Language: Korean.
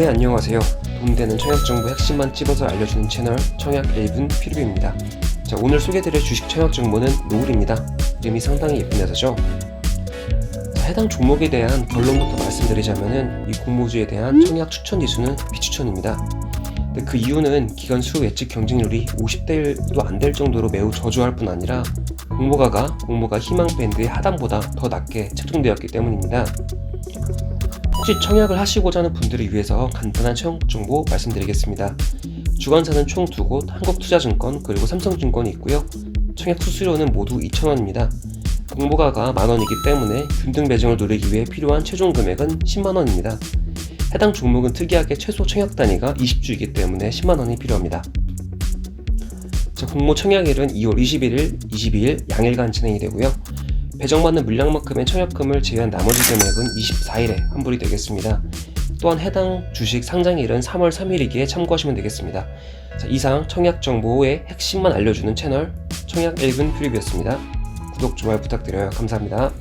네 안녕하세요. 돈되는 청약정보 핵심만 찝어서 알려주는 채널 청약 1분 피르비입니다. 자 오늘 소개드릴 주식 청약정보는 노을입니다. 이름이 상당히 예쁜 회사죠. 자, 해당 종목에 대한 결론부터 말씀드리자면은 이 공모주에 대한 청약 추천 지수는 비추천입니다. 근데 그 이유는 기관 수 예측 경쟁률이 50대 1도 안 될 정도로 매우 저조할 뿐 아니라 공모가가 공모가 희망 밴드의 하단보다 더 낮게 책정되었기 때문입니다. 혹시 청약을 하시고자 하는 분들을 위해서 간단한 청약 정보 말씀드리겠습니다. 주관사는 총 두 곳, 한국투자증권 그리고 삼성증권이 있고요. 청약 수수료는 모두 2,000원입니다. 공모가가 만원이기 때문에 균등 배정을 누리기 위해 필요한 최종 금액은 10만원입니다. 해당 종목은 특이하게 최소 청약 단위가 20주이기 때문에 10만원이 필요합니다. 자, 공모 청약일은 2월 21일, 22일 양일간 진행이 되고요. 배정받는 물량만큼의 청약금을 제외한 나머지 금액은 24일에 환불이 되겠습니다. 또한 해당 주식 상장일은 3월 3일이기에 참고하시면 되겠습니다. 자, 이상 청약 정보의 핵심만 알려주는 채널 청약 1분 퓨리비였습니다. 구독, 좋아요 부탁드려요. 감사합니다.